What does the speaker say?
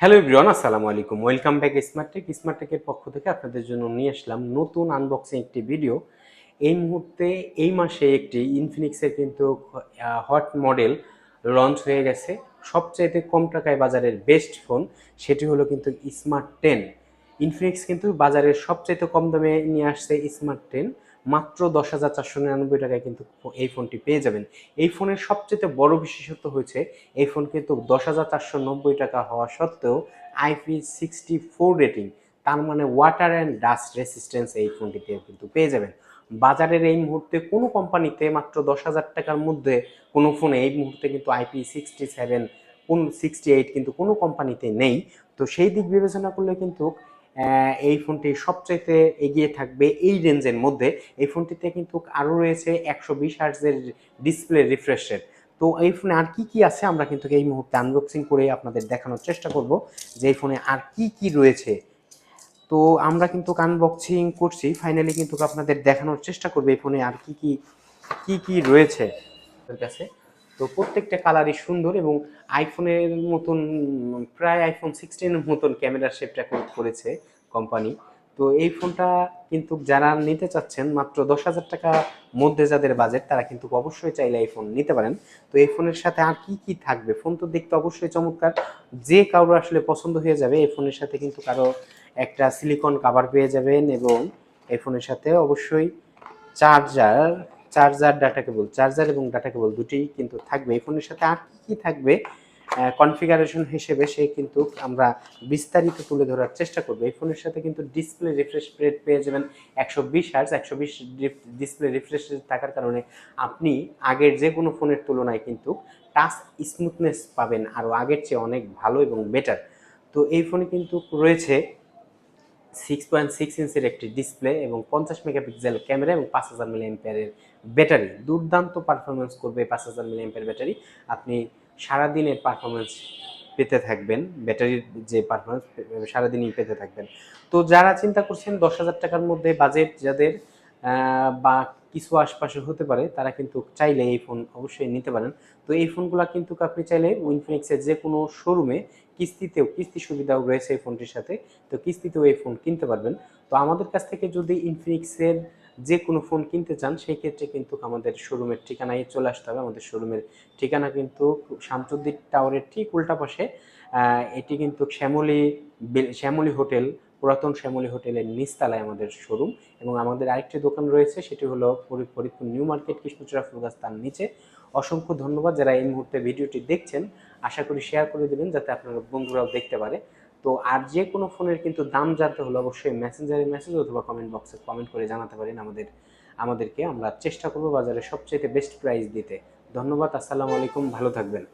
Hello everyone আসসালামু আলাইকুম। Welcome back স্মার্টটেক স্মার্টটেকের পক্ষ থেকে আপনাদের জন্য নিয়ে আসলাম নতুন আনবক্সিং একটি ভিডিও এই মুহূর্তে, এই মাসে একটি ইনফিনিক্সের কিন্তু হট মডেল লঞ্চ হয়ে গেছে। সবচাইতে কম টাকায় বাজারের বেস্ট ফোন সেটি হলো কিন্তু স্মার্ট টেন ইনফিনিক্স কিন্তু বাজারের সবচাইতে কম দামে নিয়ে আসছে স্মার্ট টেন মাত্র দশ হাজার চারশো নিরানব্বই টাকায় কিন্তু এই ফোনটি পেয়ে যাবেন। এই ফোনের সবচেয়ে বড় বিশেষত্ব হয়েছে, এই ফোন কিন্তু দশ হাজার চারশো নব্বই টাকা হওয়া সত্ত্বেও আইপি সিক্সটি ফোর রেটিং তার মানে ওয়াটার অ্যান্ড ডাস্ট রেসিস্ট্যান্স এই ফোনটিতে কিন্তু পেয়ে যাবেন। বাজারের এই মুহূর্তে কোনো কোম্পানিতে মাত্র দশ হাজার টাকার মধ্যে কোনো ফোনে এই মুহূর্তে কিন্তু আইপি সিক্সটি সেভেন কোন সিক্সটি এইট কিন্তু কোনো কোম্পানিতে নেই। তো সেই দিক বিবেচনা করলে কিন্তু এই ফোনটি সবচাইতে এগিয়ে থাকবে এই রেঞ্জের মধ্যে। এই ফোনটিতে কিন্তু আরও রয়েছে একশো বিশ হার্টজের ডিসপ্লে রিফ্রেশের তো এই ফোনে আর কি কি আছে আমরা কিন্তু এই মুহূর্তে আনবক্সিং করে আপনাদের দেখানোর চেষ্টা করব যে এই ফোনে আর কি কি রয়েছে। তো আমরা কিন্তু আনবক্সিং করছি ফাইনালি কিন্তু আপনাদের দেখানোর চেষ্টা করব এই ফোনে আর কি কি কি কি রয়েছে। কাছে তো প্রত্যেকটা কালারই সুন্দর এবং আইফোনের মতন, প্রায় আইফোন সিক্সটিনের মতন ক্যামেরার শেপটা করেছে কোম্পানি তো এই ফোনটা কিন্তু যারা নিতে চাচ্ছেন, মাত্র দশ হাজার টাকা মধ্যে যাদের বাজেট তারা কিন্তু অবশ্যই চাইলে এই ফোন নিতে পারেন। তো এই ফোনের সাথে আর কি কি থাকবে? ফোন তো দেখতে অবশ্যই চমৎকার। যে কারোর আসলে পছন্দ হয়ে যাবে, এই ফোনের সাথে কিন্তু কারও একটা সিলিকন কাভার পেয়ে যাবেন এবং এই ফোনের সাথে অবশ্যই charger charger data cable charger এবং ডাটা কেবল দুটি কিন্তু থাকবে। এই ফোনের সাথে আর কি কি থাকবে? কনফিগারেশন হিসেবে সে কিন্তু আমরা বিস্তারিত তুলে ধরার চেষ্টা করব। এই ফোনের সাথে কিন্তু ডিসপ্লে রিফ্রেশ রেট পেয়ে যাবেন একশো বিশ হার্স একশো বিশ ডিসপ্লে রিফ্রেশ রেট থাকার কারণে আপনি আগের যে কোনো ফোনের তুলনায় কিন্তু টাচ স্মুথনেস পাবেন। আরও আগের চেয়ে অনেক ভালো এবং বেটার তো এই ফোনে কিন্তু রয়েছে সিক্স পয়েন্ট সিক্স ইঞ্চের একটি ডিসপ্লে এবং পঞ্চাশ মেগাপিক্সেল ক্যামেরা এবং পাঁচ হাজার মিলি এম্পিয়ারের ব্যাটারি দুর্দান্ত পারফরমেন্স করবে পাঁচ হাজার মিলি এম্পিয়ার ব্যাটারি আপনি সারাদিনের পারফরমেন্স পেতে থাকবেন ব্যাটারির যে পারফরমেন্স সারাদিনই পেতে থাকবেন। তো যারা চিন্তা করছেন দশ হাজার টাকার মধ্যে বাজেট যাদের বা কিছু আশপাশে হতে পারে, তারা কিন্তু চাইলে এই ফোন অবশ্যই নিতে পারেন। তো এই ফোনগুলো কিন্তু আপনি চাইলে উইনফিনিক্সের যে কোনো শোরুমে কিস্তিতেও, কিস্তি সুবিধাও রয়েছে এই ফোনটির সাথে। তো কিস্তিতেও এই ফোন কিনতে পারবেন। তো আমাদের কাছ থেকে যদি ইনফিনিক্সের যে কোনো ফোন কিনতে চান, সেই ক্ষেত্রে কিন্তু আমাদের শোরুমের ঠিকানায় চলে আসতে হবে। আমাদের শোরুমের ঠিকানা কিন্তু শামসুদ্দিন টাওয়ারের ঠিক উল্টা পাশে। এটি কিন্তু শ্যামলী শ্যামলী হোটেল পুরাতন শ্যামলী হোটেলের নিচতলায় আমাদের শোরুম এবং আমাদের আরেকটি দোকান রয়েছে, সেটি হলো ফরিদ- ফরিদপুর নিউ মার্কেট, কৃষ্ণচূড়া ফুলগাছ তার নিচে। অসংখ্য ধন্যবাদ যারা এই মুহূর্তে ভিডিওটি দেখছেন। আশা করি শেয়ার করে দেবেন যাতে আপনার বন্ধুরাও দেখতে পারে। তো আর যে কোনো ফোনের কিন্তু দাম জানতে হলে অবশ্যই মেসেঞ্জারে মেসেজ অথবা কমেন্ট বক্সে কমেন্ট করে জানাতে পারেন আমাদের, আমাদেরকে। আমরা চেষ্টা করব বাজারে সবচেয়ে বেস্ট প্রাইস দিতে। ধন্যবাদ, আসসালামু আলাইকুম, ভালো থাকবেন।